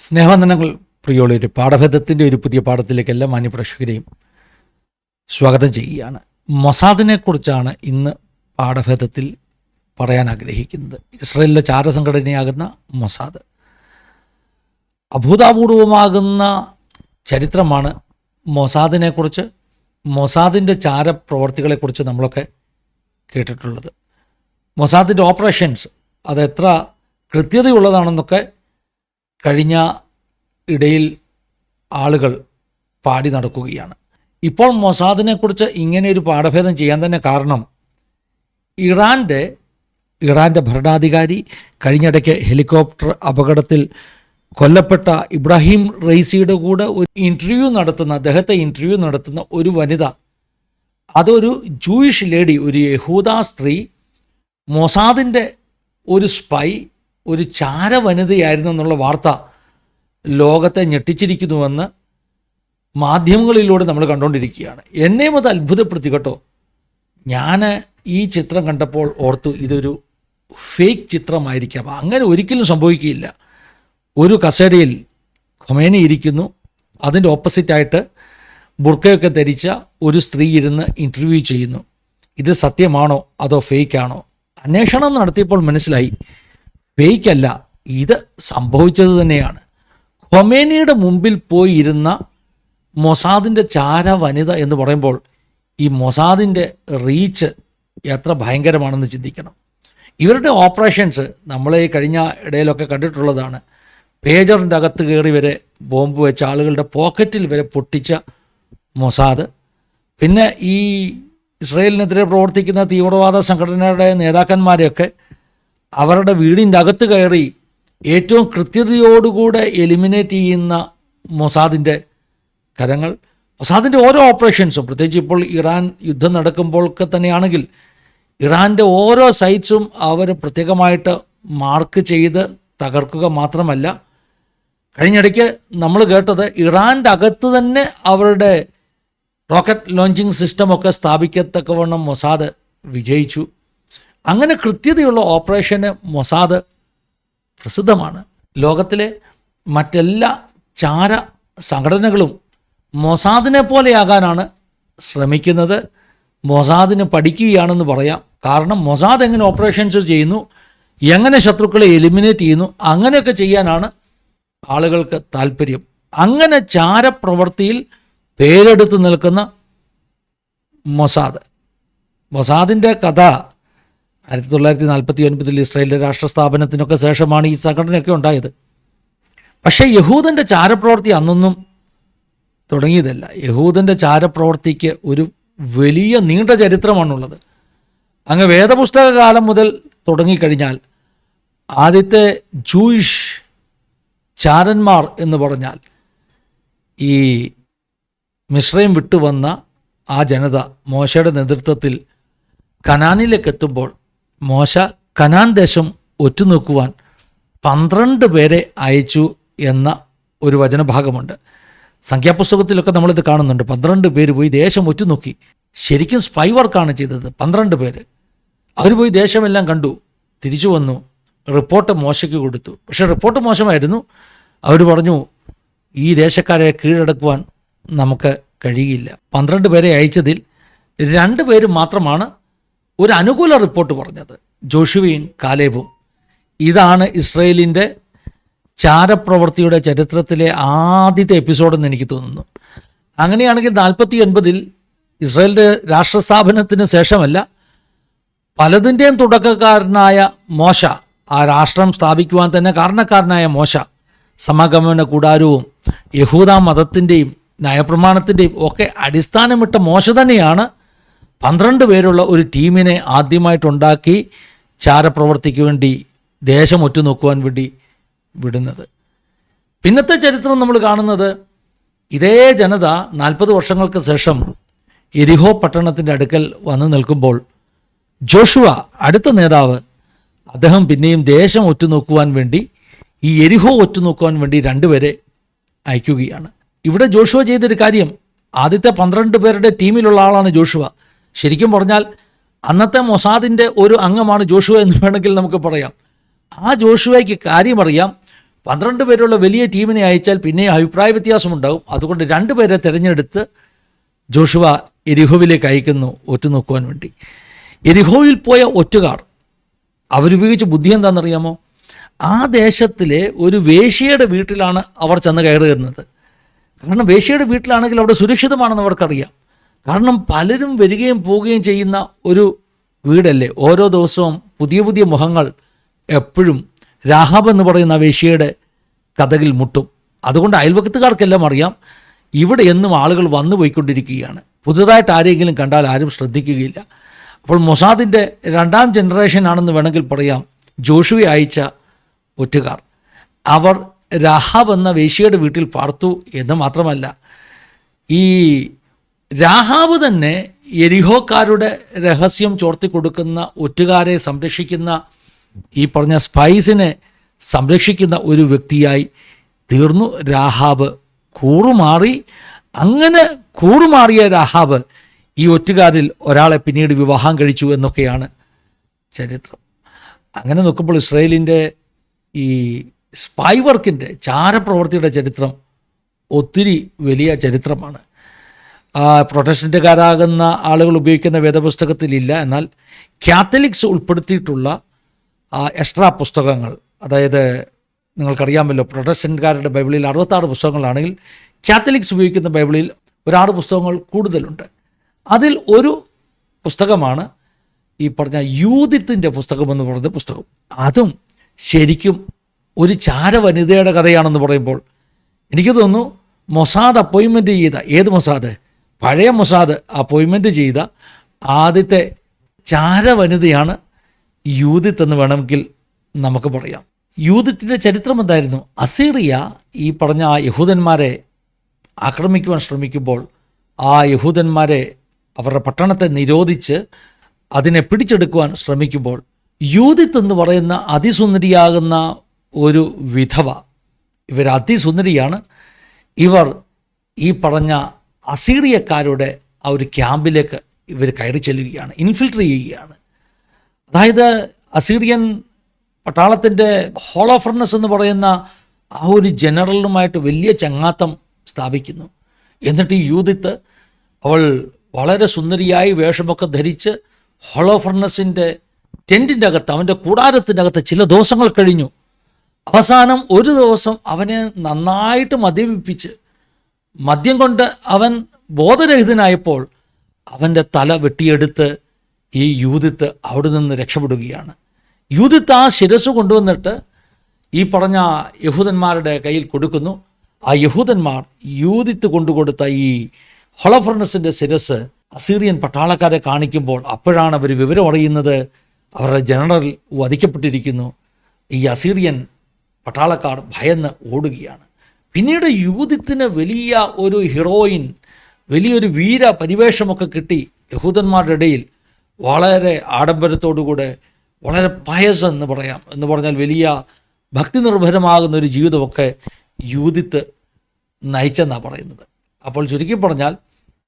സ്നേഹവന്ദനങ്ങൾ പ്രിയോളൊരു പാഠഭേദത്തിന്റെ ഒരു പുതിയ പാഠത്തിലേക്ക് എല്ലാ മാന്യപ്രേക്ഷകരെയും സ്വാഗതം ചെയ്യുകയാണ്. മൊസാദിനെക്കുറിച്ചാണ് ഇന്ന് പാഠഭേദത്തിൽ പറയാൻ ആഗ്രഹിക്കുന്നത്. ഇസ്രയേലിലെ ചാരസംഘടനയാകുന്ന മൊസാദ്. അഭൂതാപൂർവമാകുന്ന ചരിത്രമാണ് മൊസാദിനെക്കുറിച്ച് മൊസാദിന്റെ ചാരപ്രവർത്തികളെക്കുറിച്ച് നമ്മളൊക്കെ കേട്ടിട്ടുള്ളത്. മൊസാദിന്റെ ഓപ്പറേഷൻസ് അത് എത്ര കൃത്യതയുള്ളതാണെന്നൊക്കെ കഴിഞ്ഞ ഇടയിൽ ആളുകൾ പാടി നടക്കുകയാണ്. ഇപ്പോൾ മൊസാദിനെക്കുറിച്ച് ഇങ്ങനെ ഒരു പാഠഭേദം ചെയ്യാൻ തന്നെ കാരണം ഇറാന്റെ ഇറാന്റെ ഭരണാധികാരി കഴിഞ്ഞിടയ്ക്ക് ഹെലികോപ്റ്റർ അപകടത്തിൽ കൊല്ലപ്പെട്ട ഇബ്രാഹിം റൈസിയുടെ കൂടെ ഒരു ഇന്റർവ്യൂ നടത്തുന്ന അദ്ദേഹത്തെ ഇന്റർവ്യൂ നടത്തുന്ന ഒരു വനിത അതൊരു ജൂയിഷ് ലേഡി ഒരു യഹൂദ സ്ത്രീ മൊസാദിന്റെ ഒരു സ്പൈ ഒരു ചാര വനിതയായിരുന്നു എന്നുള്ള വാർത്ത ലോകത്തെ ഞെട്ടിച്ചിരിക്കുന്നുവെന്ന് മാധ്യമങ്ങളിലൂടെ നമ്മൾ കണ്ടുകൊണ്ടിരിക്കുകയാണ് എന്നെയും അത് അത്ഭുതപ്പെടുത്തി കേട്ടോ. ഞാൻ ഈ ചിത്രം കണ്ടപ്പോൾ ഓർത്തു ഇതൊരു ഫേക്ക് ചിത്രമായിരിക്കാം. അങ്ങനെ ഒരിക്കലും സംഭവിക്കുകയില്ല. ഒരു കസേരയിൽ ഖൊമേനി ഇരിക്കുന്നു. അതിന്റെ ഓപ്പോസിറ്റായിട്ട് ബുർക്കയൊക്കെ ധരിച്ച ഒരു സ്ത്രീ ഇരുന്ന് ഇന്റർവ്യൂ ചെയ്യുന്നു. ഇത് സത്യമാണോ? അതോ ഫേക്കാണോ അന്വേഷണം നടത്തിയപ്പോൾ മനസ്സിലായി. ഫേക്കല്ല ഇത് സംഭവിച്ചത് തന്നെയാണ്. ഖൊമേനിയുടെ മുമ്പിൽ പോയി ഇരുന്ന മൊസാദിന്റെ ചാര വനിത എന്ന് പറയുമ്പോൾ ഈ മൊസാദിന്റെ റീച്ച് എത്ര ഭയങ്കരമാണെന്ന് ചിന്തിക്കണം. ഇവരുടെ ഓപ്പറേഷൻസ് നമ്മളെ കഴിഞ്ഞ ഇടയിലൊക്കെ കണ്ടിട്ടുള്ളതാണ്. പേജറിന്റെ അകത്ത് കയറി വരെ ബോംബ് വെച്ച ആളുകളുടെ പോക്കറ്റിൽ വരെ പൊട്ടിച്ച മൊസാദ്. പിന്നെ ഈ ഇസ്രയേലിനെതിരെ പ്രവർത്തിക്കുന്ന തീവ്രവാദ സംഘടനയുടെ നേതാക്കന്മാരെയൊക്കെ അവരുടെ വീടിന്റെ അകത്ത് കയറി ഏറ്റവും കൃത്യതയോടുകൂടെ എലിമിനേറ്റ് ചെയ്യുന്ന മൊസാദിന്റെ കരങ്ങൾ. മൊസാദിന്റെ ഓരോ ഓപ്പറേഷൻസും പ്രത്യേകിച്ച് ഇപ്പോൾ ഇറാൻ യുദ്ധം നടക്കുമ്പോഴൊക്കെ തന്നെയാണെങ്കിൽ ഇറാന്റെ ഓരോ സൈറ്റ്സും അവർ പ്രത്യേകമായിട്ട് മാർക്ക് ചെയ്ത് തകർക്കുക മാത്രമല്ല കഴിഞ്ഞിടയ്ക്ക് നമ്മൾ കേട്ടത് ഇറാന്റെ അകത്ത് തന്നെ അവരുടെ റോക്കറ്റ് ലോഞ്ചിങ് സിസ്റ്റമൊക്കെ സ്ഥാപിക്കത്തക്കവണ്ണം മൊസാദ് വിജയിച്ചു. അങ്ങനെ കൃത്യതയുള്ള ഓപ്പറേഷന് മൊസാദ് പ്രസിദ്ധമാണ്. ലോകത്തിലെ മറ്റെല്ലാ ചാര സംഘടനകളും മൊസാദിനെ പോലെയാകാനാണ് ശ്രമിക്കുന്നത്. മൊസാദിന് പഠിക്കുകയാണെന്ന് പറയാം. കാരണം മൊസാദ് എങ്ങനെ ഓപ്പറേഷൻസ് ചെയ്യുന്നു എങ്ങനെ ശത്രുക്കളെ എലിമിനേറ്റ് ചെയ്യുന്നു അങ്ങനെയൊക്കെ ചെയ്യാനാണ് ആളുകൾക്ക് താല്പര്യം. അങ്ങനെ ചാരപ്രവൃത്തിയിൽ പേരെടുത്ത് നിൽക്കുന്ന മൊസാദ്. മൊസാദിന്റെ കഥ ആയിരത്തി തൊള്ളായിരത്തി നാൽപ്പത്തി ഒൻപതിൽ ഇസ്രായേലിന്റെ രാഷ്ട്രസ്ഥാപനത്തിനൊക്കെ ശേഷമാണ് ഈ സംഘടനയൊക്കെ ഉണ്ടായത്. പക്ഷേ യഹൂദന്റെ ചാരപ്രവൃത്തി അന്നൊന്നും തുടങ്ങിയതല്ല. യഹൂദന്റെ ചാരപ്രവർത്തിക്ക് ഒരു വലിയ നീണ്ട ചരിത്രമാണുള്ളത്. അങ്ങ് വേദപുസ്തക കാലം മുതൽ തുടങ്ങിക്കഴിഞ്ഞാൽ ആദ്യത്തെ ജൂയിഷ് ചാരന്മാർ എന്ന് പറഞ്ഞാൽ ഈ മിശ്രയും വിട്ടുവന്ന ആ ജനത മോശയുടെ നേതൃത്വത്തിൽ കനാനിലേക്ക് എത്തുമ്പോൾ മോശ കനാൻ ദേശം ഒറ്റുനോക്കുവാൻ പന്ത്രണ്ട് പേരെ അയച്ചു എന്ന ഒരു വചനഭാഗമുണ്ട്. സംഖ്യാപുസ്തകത്തിലൊക്കെ നമ്മളിത് കാണുന്നുണ്ട്. പന്ത്രണ്ട് പേര് പോയി ദേശം ഒറ്റുനോക്കി. ശരിക്കും സ്പൈ വർക്കാണ് ചെയ്തത്. പന്ത്രണ്ട് പേര്. അവർ പോയി ദേശമെല്ലാം കണ്ടു. തിരിച്ചു വന്നു. റിപ്പോർട്ട് മോശയ്ക്ക് കൊടുത്തു. പക്ഷേ റിപ്പോർട്ട് മോശമായിരുന്നു. അവർ പറഞ്ഞു ഈ ദേശക്കാരെ കീഴടക്കുവാൻ നമുക്ക് കഴിയില്ല. പന്ത്രണ്ട് പേരെ അയച്ചതിൽ രണ്ട് പേര് മാത്രമാണ് ഒരു അനുകൂല റിപ്പോർട്ട് പറഞ്ഞത്. ജോഷുവയും കാലേബും. ഇതാണ് ഇസ്രയേലിന്റെ ചാരപ്രവൃത്തിയുടെ ചരിത്രത്തിലെ ആദ്യത്തെ എപ്പിസോഡെന്ന് എനിക്ക് തോന്നുന്നു. അങ്ങനെയാണെങ്കിൽ നാൽപ്പത്തി ഒൻപതിൽ ഇസ്രയേലിന്റെ രാഷ്ട്രസ്ഥാപനത്തിന് ശേഷമല്ല പലതിന്റെയും തുടക്കക്കാരനായ മോശ ആ രാഷ്ട്രം സ്ഥാപിക്കുവാൻ തന്നെ കാരണക്കാരനായ മോശ സമാഗമന കൂടാരവും യഹൂദ മതത്തിന്റെയും നയപ്രമാണത്തിന്റെയും ഒക്കെ അടിസ്ഥാനമിട്ട മോശ തന്നെയാണ് പന്ത്രണ്ട് പേരുള്ള ഒരു ടീമിനെ ആദ്യമായിട്ടുണ്ടാക്കി ചാരപ്രവർത്തിക്ക് വേണ്ടി ദേശം ഒറ്റുനോക്കുവാൻ വേണ്ടി വിടുന്നത്. പിന്നത്തെ ചരിത്രം നമ്മൾ കാണുന്നത് ഇതേ ജനത നാൽപ്പത് വർഷങ്ങൾക്ക് ശേഷം എരിഹോ പട്ടണത്തിന്റെ അടുക്കൽ വന്നു നിൽക്കുമ്പോൾ ജോഷുവ അടുത്ത നേതാവ് അദ്ദേഹം പിന്നെയും ദേശം ഒറ്റുനോക്കുവാൻ വേണ്ടി ഈ എരിഹോ ഒറ്റുനോക്കുവാൻ വേണ്ടി രണ്ടുപേരെ അയക്കുകയാണ്. ഇവിടെ ജോഷുവ ചെയ്തൊരു കാര്യം ആദ്യത്തെ പന്ത്രണ്ട് പേരുടെ ടീമിലുള്ള ആളാണ് ജോഷുവ. ശരിക്കും പറഞ്ഞാൽ അന്നത്തെ മൊസാദിന്റെ ഒരു അംഗമാണ് ജോഷുവ എന്ന് വേണമെങ്കിൽ നമുക്ക് പറയാം. ആ ജോഷുവയ്ക്ക് കാര്യമറിയാം. പന്ത്രണ്ട് പേരുള്ള വലിയ ടീമിനെ അയച്ചാൽ പിന്നെ അഭിപ്രായ വ്യത്യാസമുണ്ടാകും. അതുകൊണ്ട് രണ്ട് പേരെ തിരഞ്ഞെടുത്ത് ജോഷുവ എരിഹോവിലേക്ക് അയക്കുന്നു ഒറ്റുനോക്കുവാൻ വേണ്ടി. എരിഹോവിൽ പോയ ഒറ്റുകാർ അവരുപയോഗിച്ച ബുദ്ധി എന്താണെന്നറിയാമോ? ആ ദേശത്തിലെ ഒരു വേശ്യയുടെ വീട്ടിലാണ് അവർ ചെന്ന് കയറുന്നത് കാരണം വേശ്യയുടെ വീട്ടിലാണെങ്കിൽ അവിടെ സുരക്ഷിതമാണെന്ന് അവർക്കറിയാം. കാരണം പലരും വരികയും പോവുകയും ചെയ്യുന്ന ഒരു വീടല്ലേ? ഓരോ ദിവസവും പുതിയ പുതിയ മുഖങ്ങൾ എപ്പോഴും രാഹാബ് എന്ന് പറയുന്ന വേശ്യയുടെ കഥകിൽ മുട്ടും. അതുകൊണ്ട് അയൽവക്കത്തുകാർക്കെല്ലാം അറിയാം ഇവിടെ എന്നും ആളുകൾ വന്നു പോയിക്കൊണ്ടിരിക്കുകയാണ്. പുതുതായിട്ട് ആരെങ്കിലും കണ്ടാൽ ആരും ശ്രദ്ധിക്കുകയില്ല. അപ്പോൾ മൊസാദിന്റെ രണ്ടാം ജനറേഷൻ ആണെന്ന് വേണമെങ്കിൽ പറയാം ജോഷുവെ അയച്ച ഒറ്റുകാർ. അവർ രാഹാബ് എന്ന വേശ്യയുടെ വീട്ടിൽ പാർത്തു എന്ന് മാത്രമല്ല ഈ രാഹാബ് തന്നെ എരിഹോക്കാരുടെ രഹസ്യം ചോർത്തി കൊടുക്കുന്ന ഒറ്റുകാരെ സംരക്ഷിക്കുന്ന ഈ പറഞ്ഞ സ്പൈസിനെ സംരക്ഷിക്കുന്ന ഒരു വ്യക്തിയായി തീർന്നു രാഹാബ്. കൂറുമാറി. അങ്ങനെ കൂറുമാറിയ രാഹാബ് ഈ ഒറ്റുകാരിൽ ഒരാളെ പിന്നീട് വിവാഹം കഴിച്ചു എന്നൊക്കെയാണ് ചരിത്രം. അങ്ങനെ നോക്കുമ്പോൾ ഇസ്രയേലിന്റെ ഈ സ്പൈ വർക്കിന്റെ ചാരപ്രവൃത്തിയുടെ ചരിത്രം ഒത്തിരി വലിയ ചരിത്രമാണ്. ആ, പ്രൊട്ടസ്റ്റന്റുകാരാകുന്ന ആളുകൾ ഉപയോഗിക്കുന്ന വേദപുസ്തകത്തിലില്ല. എന്നാൽ കാത്തലിക്സ് ഉൾപ്പെടുത്തിയിട്ടുള്ള എക്സ്ട്രാ പുസ്തകങ്ങൾ അതായത് നിങ്ങൾക്കറിയാമല്ലോ പ്രൊട്ടസ്റ്റന്റുകാരുടെ ബൈബിളിൽ അറുപത്താറ് പുസ്തകങ്ങളാണെങ്കിൽ കാത്തലിക്സ് ഉപയോഗിക്കുന്ന ബൈബിളിൽ ഒരാറ് പുസ്തകങ്ങൾ കൂടുതലുണ്ട്. അതിൽ ഒരു പുസ്തകമാണ് ഈ പറഞ്ഞ യൂതിത്തിന്റെ പുസ്തകമെന്ന് പറയുന്ന പുസ്തകം. അതും ശരിക്കും ഒരു ചാര വനിതയുടെ കഥയാണെന്ന് പറയുമ്പോൾ എനിക്ക് തോന്നുന്നു മൊസാദ് അപ്പോയിൻമെന്റ് ചെയ്ത ഏത് മൊസാദ്? പഴയ മൊസാദ് അപ്പോയിൻമെന്റ് ചെയ്ത ആദ്യത്തെ ചാര വനിതയാണ് യൂതിത്ത് എന്ന് വേണമെങ്കിൽ നമുക്ക് പറയാം. യൂതിത്തിന്റെ ചരിത്രം എന്തായിരുന്നു? അസീറിയ ഈ പറഞ്ഞ ആ യഹൂദന്മാരെ ആക്രമിക്കുവാൻ ശ്രമിക്കുമ്പോൾ ആ യഹൂദന്മാരെ അവരുടെ പട്ടണത്തെ നിരോധിച്ച് അതിനെ പിടിച്ചെടുക്കുവാൻ ശ്രമിക്കുമ്പോൾ യൂതിത്ത് എന്ന് പറയുന്ന അതിസുന്ദരിയാകുന്ന ഒരു വിധവ ഇവർ അതിസുന്ദരിയാണ്. ഇവർ ഈ പറഞ്ഞ അസീറിയക്കാരുടെ ആ ഒരു ക്യാമ്പിലേക്ക് ഇവർ കയറി ചെല്ലുകയാണ് ഇൻഫിൽട്ര ചെയ്യുകയാണ്. അതായത് അസീറിയൻ പട്ടാളത്തിന്റെ ഹോളോഫർണസ് എന്ന് പറയുന്ന ആ ഒരു ജനറലുമായിട്ട് വലിയ ചങ്ങാത്തം സ്ഥാപിക്കുന്നു. എന്നിട്ട് ഈ യൂതിത്ത് അവൾ വളരെ സുന്ദരിയായി വേഷമൊക്കെ ധരിച്ച് ഹോളോഫർണസിന്റെ ടെന്റിന്റെ അകത്ത് അവന്റെ കൂടാരത്തിന്റെ അകത്ത് ചില ദിവസങ്ങൾ കഴിഞ്ഞു. അവസാനം ഒരു ദിവസം അവനെ നന്നായിട്ട് മദ്യപിപ്പിച്ച് മദ്യം കൊണ്ട് അവൻ ബോധരഹിതനായപ്പോൾ അവന്റെ തല വെട്ടിയെടുത്ത് ഈ യൂതിത്ത് അവിടെ നിന്ന് രക്ഷപ്പെടുകയാണ്. യൂതിത്ത് ആ ശിരസ് കൊണ്ടുവന്നിട്ട് ഈ പറഞ്ഞ യഹൂദന്മാരുടെ കയ്യിൽ കൊടുക്കുന്നു. ആ യഹൂദന്മാർ യൂതിത്ത് കൊണ്ടുകൊടുത്ത ഈ ഹൊളഫർണസിന്റെ ശിരസ് അസീറിയൻ പട്ടാളക്കാരെ കാണിക്കുമ്പോൾ അപ്പോഴാണ് അവർ വിവരം അറിയുന്നത്. അവരുടെ ജനറൽ വധിക്കപ്പെട്ടിരിക്കുന്നു. ഈ അസീറിയൻ പട്ടാളക്കാർ ഭയന്ന് ഓടുകയാണ്. പിന്നീട് യൂതിത്തിന് വലിയ ഒരു ഹീറോയിൻ വലിയൊരു വീര പരിവേഷമൊക്കെ കിട്ടി യഹൂദന്മാരുടെ ഇടയിൽ. വളരെ ആഡംബരത്തോടുകൂടെ വളരെ പയസ് എന്ന് പറയാം എന്ന് പറഞ്ഞാൽ വലിയ ഭക്തി നിർഭരമാകുന്ന ഒരു ജീവിതമൊക്കെ യൂതിത്ത് നയിച്ചെന്നാണ് പറയുന്നത്. അപ്പോൾ ചുരുക്കി പറഞ്ഞാൽ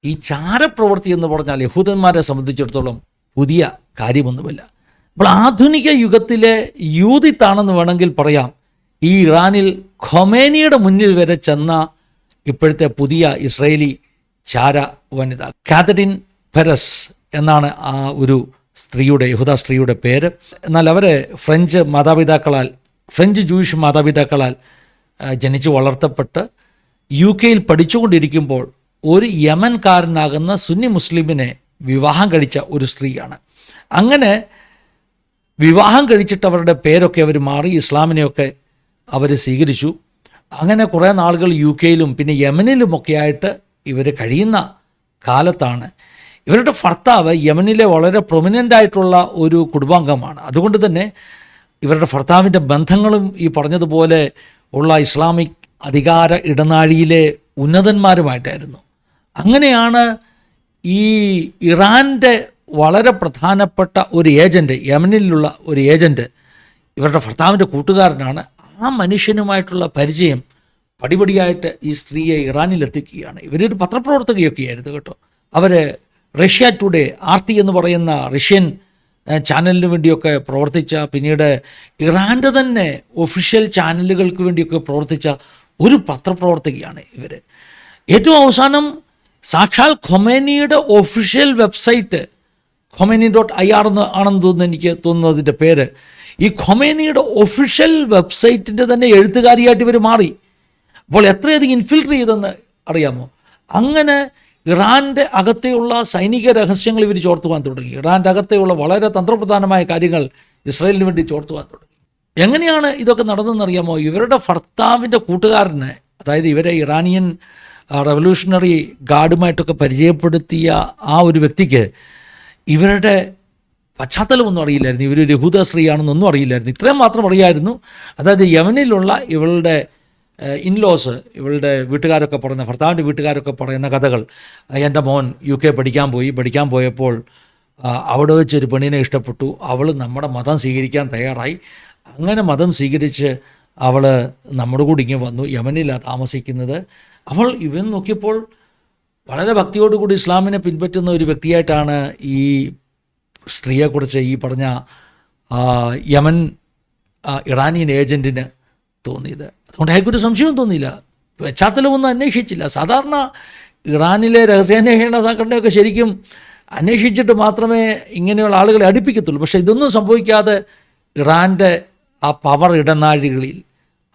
ഈ ചാരപ്രവൃത്തി എന്ന് പറഞ്ഞാൽ യഹൂദന്മാരെ സംബന്ധിച്ചിടത്തോളം പുതിയ കാര്യമൊന്നുമില്ല. അപ്പോൾ ആധുനിക യുഗത്തിലെ യൂതിത്താണെന്ന് വേണമെങ്കിൽ പറയാം. ഈ ഇറാനിൽ ഖൊമേനിയുടെ മുന്നിൽ വരെ ചെന്ന ഇപ്പോഴത്തെ പുതിയ ഇസ്രയേലി ചാര വനിത. കാതറിൻ ഫെറസ് എന്നാണ് ആ ഒരു സ്ത്രീയുടെ യഹുദ സ്ത്രീയുടെ പേര്. എന്നാൽ അവരെ ഫ്രഞ്ച് മാതാപിതാക്കളാൽ ഫ്രഞ്ച് ജൂയിഷ് മാതാപിതാക്കളാൽ ജനിച്ച് വളർത്തപ്പെട്ട് യു കെയിൽ പഠിച്ചുകൊണ്ടിരിക്കുമ്പോൾ ഒരു യമൻകാരനാകുന്ന സുന്നി മുസ്ലിമിനെ വിവാഹം കഴിച്ച ഒരു സ്ത്രീയാണ്. അങ്ങനെ വിവാഹം കഴിച്ചിട്ട് അവരുടെ പേരൊക്കെ അവർ മാറി ഇസ്ലാമിനെയൊക്കെ അവർ സ്വീകരിച്ചു. അങ്ങനെ കുറേ നാളുകൾ യു കെയിലും പിന്നെ യമനിലുമൊക്കെ ആയിട്ട് ഇവർ കഴിയുന്ന കാലത്താണ്. ഇവരുടെ ഭർത്താവ് യമനിലെ വളരെ പ്രൊമിനന്റ് ആയിട്ടുള്ള ഒരു കുടുംബാംഗമാണ്. അതുകൊണ്ട് തന്നെ ഇവരുടെ ഭർത്താവിന്റെ ബന്ധങ്ങളും ഈ പറഞ്ഞതുപോലെ ഉള്ള ഇസ്ലാമിക് അധികാര ഇടനാഴിയിലെ ഉന്നതന്മാരുമായിട്ടായിരുന്നു. അങ്ങനെയാണ് ഈ ഇറാന്റെ വളരെ പ്രധാനപ്പെട്ട ഒരു ഏജന്റ് യമനിലുള്ള ഒരു ഏജന്റ് ഇവരുടെ ഭർത്താവിന്റെ കൂട്ടുകാരനാണ് ആ മനുഷ്യനുമായിട്ടുള്ള പരിചയം പടിപടിയായിട്ട് ഈ സ്ത്രീയെ ഇറാനിലെത്തിക്കുകയാണ്. ഇവരൊരു പത്രപ്രവർത്തകയൊക്കെയായിരുന്നു കേട്ടോ. അവർ റഷ്യ ടുഡേ ആർ ടി എന്ന് പറയുന്ന റഷ്യൻ ചാനലിന് വേണ്ടിയൊക്കെ പ്രവർത്തിച്ച പിന്നീട് ഇറാന്റെ തന്നെ ഒഫീഷ്യൽ ചാനലുകൾക്ക് വേണ്ടിയൊക്കെ പ്രവർത്തിച്ച ഒരു പത്രപ്രവർത്തകയാണ് ഇവർ ഏറ്റവും അവസാനം സാക്ഷാൽ ഖൊമേനിയുടെ official website Khomeini dot I R എന്ന് ആണെന്ന് തോന്നുന്നു എനിക്ക് തോന്നുന്നു അതിന്റെ പേര്. ഈ ഖൊമേനിയുടെ ഒഫീഷ്യൽ വെബ്സൈറ്റിന്റെ തന്നെ എഴുത്തുകാരിയായിട്ട് ഇവർ മാറി. അപ്പോൾ എത്രയധികം ഇൻഫിൽട്രേറ്റ് ചെയ്തെന്ന് അറിയാമോ? അങ്ങനെ ഇറാന്റെ അകത്തെയുള്ള സൈനിക രഹസ്യങ്ങൾ ഇവർ ചോർത്തുവാൻ തുടങ്ങി. ഇറാന്റെ അകത്തെയുള്ള വളരെ തന്ത്രപ്രധാനമായ കാര്യങ്ങൾ ഇസ്രായേലിന് വേണ്ടി ചോർത്തുവാൻ തുടങ്ങി. എങ്ങനെയാണ് ഇതൊക്കെ നടന്നതെന്നറിയാമോ ഇവരുടെ ഭർത്താവിന്റെ കൂട്ടുകാരനെ അതായത് ഇവരെ ഇറാനിയൻ റവല്യൂഷണറി ഗാർഡുമായിട്ടൊക്കെ പരിചയപ്പെടുത്തിയ ആ ഒരു വ്യക്തിക്ക് ഇവരുടെ പശ്ചാത്തലമൊന്നും അറിയില്ലായിരുന്നു. ഇവർ രഹൂദ സ്ത്രീയാണെന്നൊന്നും അറിയില്ലായിരുന്നു. ഇത്രയും മാത്രം അറിയായിരുന്നു. അതായത് യവനിലുള്ള ഇവളുടെ ഇൻലോസ് ഇവളുടെ വീട്ടുകാരൊക്കെ പറയുന്ന ഭർത്താവിന്റെ വീട്ടുകാരൊക്കെ പറയുന്ന കഥകൾ എന്റെ മോൻ യു കെ പഠിക്കാൻ പോയി. പഠിക്കാൻ പോയപ്പോൾ അവിടെ വെച്ച് ഒരു പെണ്ണിനെ ഇഷ്ടപ്പെട്ടു. അവൾ നമ്മുടെ മതം സ്വീകരിക്കാൻ തയ്യാറായി. അങ്ങനെ മതം സ്വീകരിച്ച് അവൾ നമ്മുടെ കൂടി ഇങ്ങനെ വന്നു. യമനിലാണ് താമസിക്കുന്നത്. അവൾ ഇവൻ നോക്കിയപ്പോൾ വളരെ ഭക്തിയോടുകൂടി ഇസ്ലാമിനെ പിൻപറ്റുന്ന ഒരു വ്യക്തിയായിട്ടാണ് ഈ സ്ത്രീയെക്കുറിച്ച് ഈ പറഞ്ഞ യമൻ ഇറാനിയൻ ഏജന്റിന് തോന്നിയത്. അതുകൊണ്ട് അയാൾക്കൊരു സംശയവും തോന്നിയില്ല. പശ്ചാത്തലമൊന്നും അന്വേഷിച്ചില്ല. സാധാരണ ഇറാനിലെ രഹസ്യാന്വേഷണ സംഘടനയൊക്കെ ശരിക്കും അന്വേഷിച്ചിട്ട് മാത്രമേ ഇങ്ങനെയുള്ള ആളുകളെ അടുപ്പിക്കത്തുള്ളൂ. പക്ഷേ ഇതൊന്നും സംഭവിക്കാതെ ഇറാന്റെ ആ പവർ ഇടനാഴികളിൽ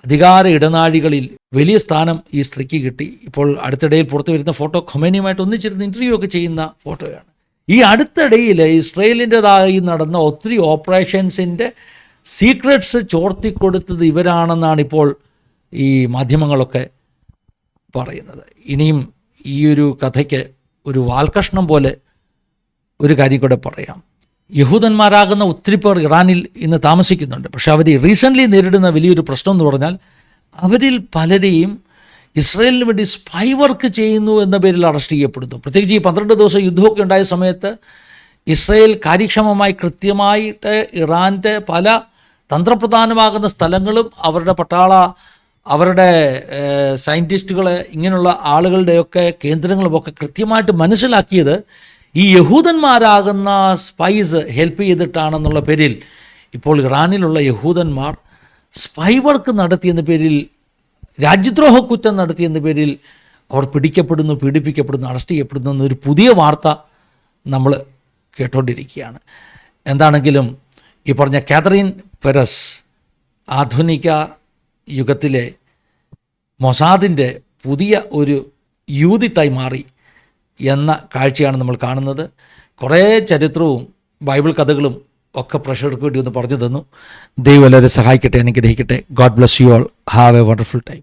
അധികാര ഇടനാഴികളിൽ വലിയ സ്ഥാനം ഈ സ്ത്രീക്ക് കിട്ടി. ഇപ്പോൾ അടുത്തിടയിൽ പുറത്തു വരുന്ന ഫോട്ടോ ഖൊമേനിയുമായിട്ട് ഒന്നിച്ചിരുന്ന് ഇന്റർവ്യൂ ഒക്കെ ചെയ്യുന്ന ഫോട്ടോയാണ്. ഈ അടുത്തിടയിൽ ഇസ്രയേലിന്റെതായി നടന്ന ഒത്തിരി ഓപ്പറേഷൻസിന്റെ സീക്രട്സ് ചോർത്തിക്കൊടുത്തത് ഇവരാണെന്നാണ് ഇപ്പോൾ ഈ മാധ്യമങ്ങളൊക്കെ പറയുന്നത്. ഇനിയും ഈ ഒരു കഥയ്ക്ക് ഒരു വാൽകഷ്ണം പോലെ ഒരു കാര്യം കൂടെ പറയാം. യഹൂദന്മാരാകുന്ന ഒത്തിരി പേർ ഇറാനിൽ ഇന്ന് താമസിക്കുന്നുണ്ട്. പക്ഷേ അവർ റീസെന്റ്ലി നേരിടുന്ന വലിയൊരു പ്രശ്നം എന്ന് പറഞ്ഞാൽ അവരിൽ പലരെയും ഇസ്രയേലിന് വേണ്ടി സ്പൈ വർക്ക് ചെയ്യുന്നു എന്ന പേരിൽ അറസ്റ്റ് ചെയ്യപ്പെടുന്നു. പ്രത്യേകിച്ച് ഈ പന്ത്രണ്ട് ദിവസം യുദ്ധമൊക്കെ ഉണ്ടായ സമയത്ത് ഇസ്രയേൽ കാര്യക്ഷമമായി കൃത്യമായിട്ട് ഇറാന്റെ പല തന്ത്രപ്രധാനമാകുന്ന സ്ഥലങ്ങളും അവരുടെ പട്ടാള അവരുടെ സയന്റിസ്റ്റുകൾ ഇങ്ങനെയുള്ള ആളുകളുടെയൊക്കെ കേന്ദ്രങ്ങളുമൊക്കെ കൃത്യമായിട്ട് മനസ്സിലാക്കിയത് ഈ യഹൂദന്മാരാകുന്ന സ്പൈസ് ഹെൽപ്പ് ചെയ്തിട്ടാണെന്നുള്ള പേരിൽ ഇപ്പോൾ ഇറാനിലുള്ള യഹൂദന്മാർ സ്പൈ വർക്ക് നടത്തിയെന്ന പേരിൽ രാജ്യദ്രോഹ കുറ്റം നടത്തിയെന്ന പേരിൽ അവർ പിടിക്കപ്പെടുന്നു പീഡിപ്പിക്കപ്പെടുന്നു അറസ്റ്റ് ചെയ്യപ്പെടുന്നു എന്നൊരു പുതിയ വാർത്ത നമ്മൾ കേട്ടോണ്ടിരിക്കുകയാണ്. എന്താണെങ്കിലും ഈ പറഞ്ഞ കാതറിൻ പെരസ് ആധുനിക യുഗത്തിലെ മൊസാദിന്റെ പുതിയ ഒരു യൂതിത്തായി മാറി. എന്ന കാഴ്ചയാണ് നമ്മൾ കാണുന്നത്. കുറേ ചരിത്രവും ബൈബിൾ കഥകളും ഒക്കെ പ്രഷർക്ക് വേണ്ടി ഒന്ന് പറഞ്ഞു തന്നു. ദൈവം എല്ലാവരും സഹായിക്കട്ടെ അനുഗ്രഹിക്കട്ടെ. God bless you all have a wonderful time